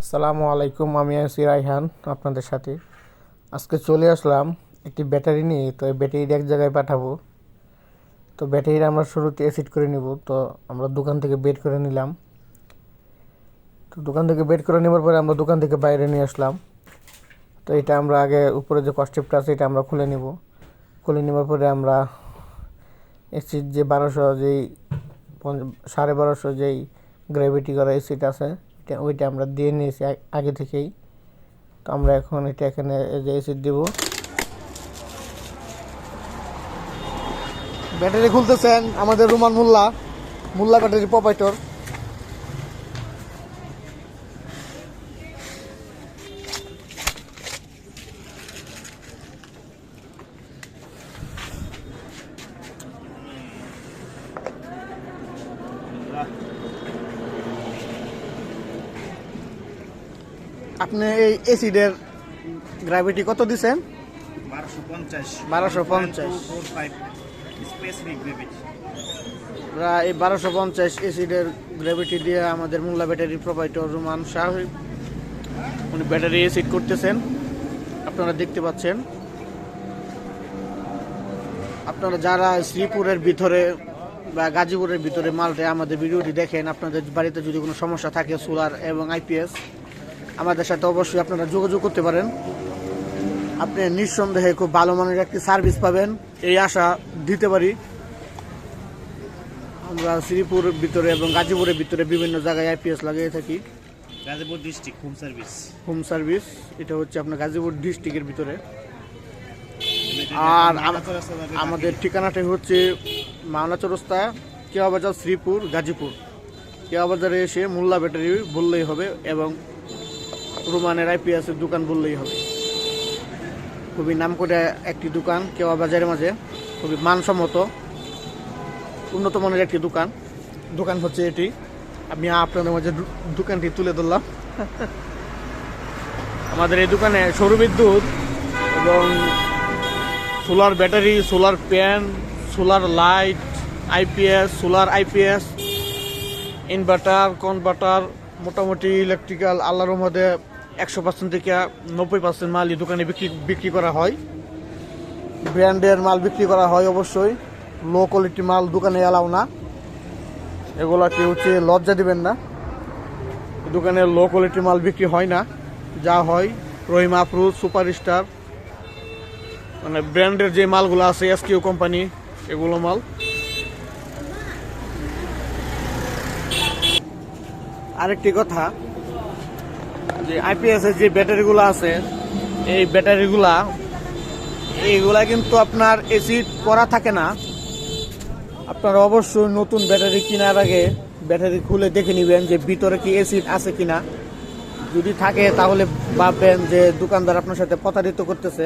আসসালামু আলাইকুম, আমি আছি রাইহান আপনাদের সাথে। আজকে চলে আসলাম একটি ব্যাটারি নিয়ে, তো এই ব্যাটারিটা এক জায়গায় পাঠাবো। তো ব্যাটারিটা আমরা শুরুতে অ্যাসিড করে নিব, তো আমরা দোকান থেকে বের করে নিলাম। তো দোকান থেকে বের করে নেবার পরে আমরা দোকান থেকে বাইরে নিয়ে আসলাম। তো এটা আমরা আগে উপরে যে কস্টেপটা আছে, এটা আমরা খুলে নিব। খুলে নেবার পরে আমরা এসিড যে বারোশো যেই সাড়ে বারোশো যেই গ্র্যাভিটি করা এসিড আছে এটা ওইটা আমরা দিয়ে নিয়েছি আগে থেকেই। তো আমরা এখন এটা এখানে এসিড দিব। ব্যাটারি খুলতেছেন আমাদের রুমান মোল্লা মোল্লা ব্যাটারি প্রপাইটর আপনি এই এসিডের গ্র্যাভিটি কত দিছেন? বারোশো পঞ্চাশ। 1250 ফোর ফাইভ প্রায় এই বারোশো পঞ্চাশ এসিডের গ্র্যাভিটি দিয়ে আমাদের মোল্লা ব্যাটারি প্রোভাইডার রুমান শাহ উনি ব্যাটারি এসিড করতেছেন। আপনারা দেখতে পাচ্ছেন। আপনারা যারা শ্রীপুরের ভিতরে বা গাজীপুরের ভিতরে মালটে আমাদের ভিডিওটি দেখেন আপনাদের বাড়িতে যদি কোনো সমস্যা থাকে সোলার এবং আইপিএস আমাদের সাথে অবশ্যই আপনারা যোগাযোগ করতে পারেন। আপনি নিঃসন্দেহে খুব ভালো মানের একটি সার্ভিস পাবেন। এই আশা দিতে পারি। আমরা শ্রীপুর ভিতরে এবং গাজীপুরের ভিতরে বিভিন্ন জায়গায় আইপিএস লাগিয়ে থাকি। Gazipur district home service home service এটা হচ্ছে আপনার গাজীপুর ডিস্ট্রিক্টের ভিতরে। আর আমাদের ঠিকানাটা হচ্ছে মাওনা চৌরাস্তা কেওয়া বাজার শ্রীপুর গাজীপুর। কেওয়া বাজারে এসে মোল্লা ব্যাটারি বললেই হবে এবং রোমানের আইপিএসের দোকান বললেই হবে। খুবই নাম করে একটি দোকান, কেওয়া বাজারের মাঝে। খুবই মানসম্মত, উন্নত মানের একটি দোকান। দোকান হচ্ছে এটি। আমি আপনাদের মাঝে দোকানটি তুলে ধরলাম। আমাদের এই দোকানে সৌর বিদ্যুৎ এবং solar battery, solar pan, solar light IPS solar IPS inverter converter মোটামুটি ইলেকট্রিক্যাল আল্লাহর মধ্যে একশো পার্সেন্ট থেকে নব্বই পার্সেন্ট মাল এই দোকানে বিক্রি বিক্রি করা হয়। ব্র্যান্ডের মাল বিক্রি করা হয় অবশ্যই। লো কোয়ালিটি মাল দোকানে এলাও না। এগুলা কেউ হচ্ছে লজ্জা দিবেন না। দোকানে লো কোয়ালিটি মাল বিক্রি হয় না। যা হয় রহিম আফরুজ সুপার স্টার মানে ব্র্যান্ডের যে মালগুলো আছে এসকিউ কোম্পানি এগুলো মাল। আরেকটি কথা যে আইপিএস এর যে ব্যাটারিগুলো আছে এই ব্যাটারিগুলা এইগুলা কিন্তু আপনার এসিড করা থাকে না। আপনারা অবশ্যই নতুন ব্যাটারি কেনার আগে ব্যাটারি খুলে দেখে নেবেন যে ভিতরে কি এসিড আছে কিনা। যদি থাকে তাহলে ভাববেন যে দোকানদার আপনার সাথে প্রতারিত করতেছে।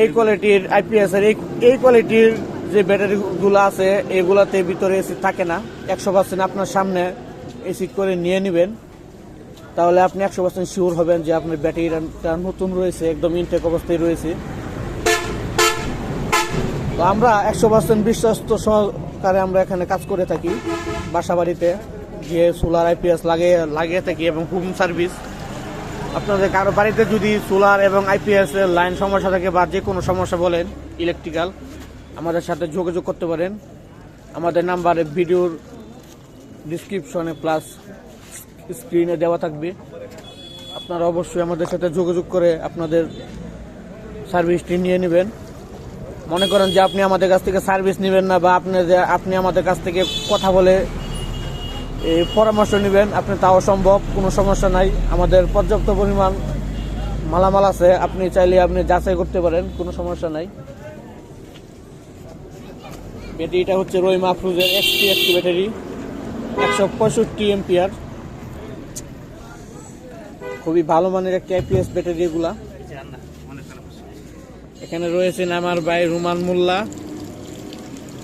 এই কোয়ালিটির আইপিএস এর এই এই কোয়ালিটির যে ব্যাটারিগুলো আছে এগুলাতে ভিতরে এসিড থাকে না। একশো পার্সেন্ট আপনার সামনে এসিড করে নিয়ে নেবেন। তাহলে আপনি একশো পার্সেন্ট শিওর হবেন যে আপনার ব্যাটারিটা নতুন রয়েছে, একদম ইনটেক অবস্থায় রয়েছে। তো আমরা একশো পার্সেন্ট বিশ্বস্ত সহকারে আমরা এখানে কাজ করে থাকি বাসা বাড়িতে গিয়ে সোলার আইপিএস লাগিয়ে লাগিয়ে থাকি এবং হোম সার্ভিস আপনাদের কারও বাড়িতে যদি সোলার এবং আইপিএস এর লাইন সমস্যা থাকে বা যে কোনো সমস্যা বলেন ইলেকট্রিক্যাল আমাদের সাথে যোগাযোগ করতে পারেন। আমাদের নাম্বারে ভিডিওর ডিসক্রিপশনে প্লাস স্ক্রিনে দেওয়া থাকবে। আপনারা অবশ্যই আমাদের সাথে যোগাযোগ করে আপনাদের সার্ভিসটি নিয়ে নেবেন। মনে করেন যে আপনি আমাদের কাছ থেকে সার্ভিস নেবেন না বা আপনি আপনি আমাদের কাছ থেকে কথা বলে এই পরামর্শ নেবেন, আপনি তাও সম্ভব, কোনো সমস্যা নাই। আমাদের পর্যাপ্ত পরিমাণ মালামাল আছে, আপনি চাইলে আপনি যাচাই করতে পারেন, কোনো সমস্যা নাই। ব্যাটারিটা হচ্ছে রহিম আফরুজের এক্সটি একটি ব্যাটারি একশো পঁয়ষট্টি এমপিআর খুবই ভালো মানের একটা আইপিএস ব্যাটারি এগুলা। এখানে রয়েছেন আমার ভাই রুমান মোল্লা।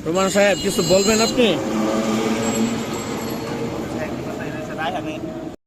রুমান সাহেব, কিছু বলবেন আপনি?